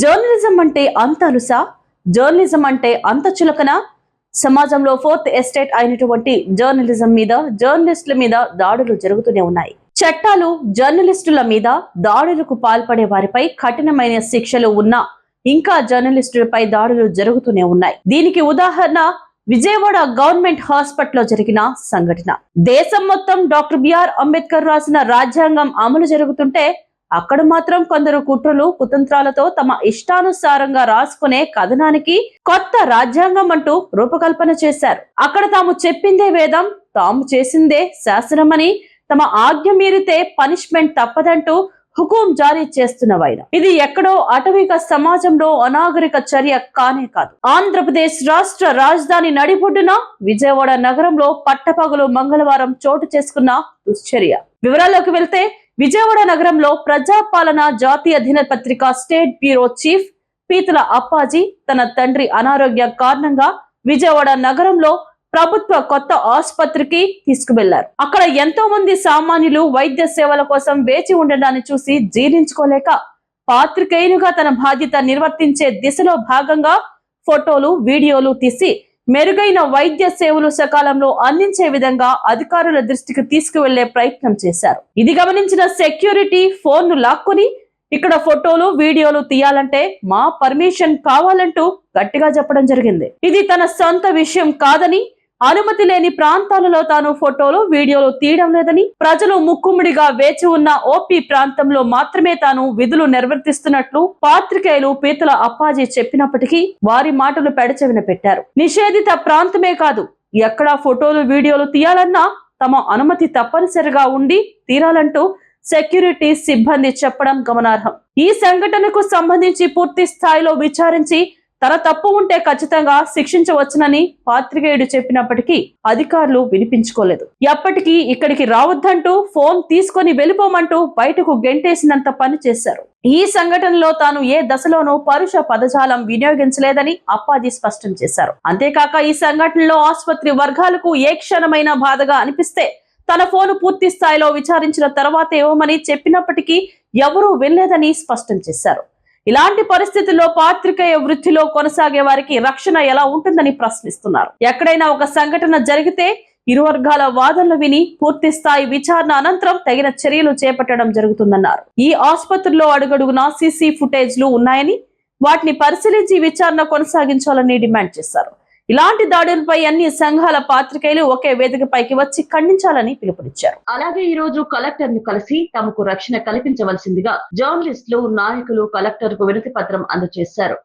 Journalism అంటే అంత అలుసా journalism అంటే అంత చులకన. సమాజంలో ఫోర్త్ ఎస్టేట్ అయినటువంటి జర్నలిజం మీద జర్నలిస్టుల మీద దాడులు జరుగుతూనే ఉన్నాయి. చట్టాలు జర్నలిస్టుల మీద దాడులకు పాల్పడే వారిపై కఠినమైన శిక్షలు ఉన్నా ఇంకా జర్నలిస్టులపై దాడులు జరుగుతూనే ఉన్నాయి. దీనికి ఉదాహరణ విజయవాడ గవర్నమెంట్ హాస్పిటల్లో జరిగిన సంఘటన. దేశం మొత్తం డాక్టర్ బిఆర్ అంబేద్కర్ రాసిన రాజ్యాంగం అమలు జరుగుతుంటే అక్కడ మాత్రం కొందరు కుట్రలు కుతంత్రాలతో తమ ఇష్టానుసారంగా రాసుకునే కథనానికి కొత్త రాజ్యాంగం అంటూ రూపకల్పన చేశారు. అక్కడ తాము చెప్పిందే వేదం తాము చేసిందే శాసనమని తమ ఆజ్ఞ మీరితే పనిష్మెంట్ తప్పదంటూ హుకుం జారీ చేస్తున్నవైన ఇది ఎక్కడో అటవిక సమాజంలో అనాగరిక చర్య కానే కాదు. ఆంధ్రప్రదేశ్ రాష్ట్ర రాజధాని నడిబొడ్డున విజయవాడ నగరంలో పట్టపగలు మంగళవారం చోటు చేసుకున్న దుశ్చర్య. వివరాల్లోకి వెళ్తే విజయవాడ నగరంలో ప్రజాపాలన జాతీయ దినపత్రిక స్టేట్ బ్యూరో చీఫ్ పీతల అప్పాజీ తన తండ్రి అనారోగ్య కారణంగా విజయవాడ నగరంలో ప్రభుత్వ కొత్త ఆసుపత్రికి తీసుకువెళ్ళారు. అక్కడ ఎంతో మంది సామాన్యులు వైద్య సేవల కోసం వేచి ఉండడాన్ని చూసి జీర్ణించుకోలేక పాత్రికేయునిగా తన బాధ్యత నిర్వర్తించే దిశలో భాగంగా ఫోటోలు వీడియోలు తీసి మెరుగైన వైద్య సేవలు సకాలంలో అందించే విధంగా అధికారుల దృష్టికి తీసుకువెళ్ళే ప్రయత్నం చేశారు. ఇది గమనించిన సెక్యూరిటీ ఫోన్ను లాక్కుని ఇక్కడ ఫోటోలు వీడియోలు తీయాలంటే మా పర్మిషన్ కావాలంటూ గట్టిగా చెప్పడం జరిగింది. ఇది తన సొంత విషయం కాదని అనుమతి లేని ప్రాంతాలలో తాను ఫోటోలు వీడియోలు తీయడం లేదని ప్రజలు ముక్కుముడిగా వేచి ఉన్న ఓపీ ప్రాంతంలో మాత్రమే తాను విధులు నిర్వర్తిస్తున్నట్లు పాత్రికేయులు పీతల అప్పాజీ చెప్పినప్పటికీ వారి మాటలు పెడచెవిన పెట్టారు. నిషేధిత ప్రాంతమే కాదు ఎక్కడా ఫోటోలు వీడియోలు తీయాలన్నా తమ అనుమతి తప్పనిసరిగా ఉండి తీరాలంటూ సెక్యూరిటీ సిబ్బంది చెప్పడం గమనార్హం. ఈ సంఘటనకు సంబంధించి పూర్తి స్థాయిలో విచారించి తన తప్పు ఉంటే ఖచ్చితంగా శిక్షించవచ్చునని పాత్రికేయుడు చెప్పినప్పటికీ అధికారులు వినిపించుకోలేదు. ఎప్పటికీ ఇక్కడికి రావద్దంటూ ఫోన్ తీసుకొని వెళ్ళిపోమంటూ బయటకు గెంటేసినంత పని చేశారు. ఈ సంఘటనలో తాను ఏ దశలోనూ పరుష పదజాలం వినియోగించలేదని అప్పాజీ స్పష్టం చేశారు. అంతేకాక ఈ సంఘటనలో ఆసుపత్రి వర్గాలకు ఏ క్షణమైన బాధగా అనిపిస్తే తన ఫోను పూర్తి స్థాయిలో విచారించిన తర్వాత ఇవ్వమని చెప్పినప్పటికీ ఎవరూ వినలేదని స్పష్టం చేశారు. ఇలాంటి పరిస్థితుల్లో పాత్రికేయ వృత్తిలో కొనసాగే వారికి రక్షణ ఎలా ఉంటుందని ప్రశ్నిస్తున్నారు. ఎక్కడైనా ఒక సంఘటన జరిగితే ఇరు వర్గాల వాదనలు విని పూర్తి స్థాయి విచారణ అనంతరం తగిన చర్యలు చేపట్టడం జరుగుతుందన్నారు. ఈ ఆసుపత్రిలో అడుగడుగునా సీసీ ఫుటేజ్లు ఉన్నాయని వాటిని పరిశీలించి విచారణ కొనసాగించాలని డిమాండ్ చేశారు. ఇలాంటి దాడులపై అన్ని సంఘాల పాత్రికేయులు ఒకే వేదికపైకి వచ్చి ఖండించాలని పిలుపునిచ్చారు. అలాగే ఈ రోజు కలెక్టర్ను కలిసి తమకు రక్షణ కల్పించవలసిందిగా జర్నలిస్టులు నాయకులు కలెక్టర్కు వినతి పత్రం అందజేశారు.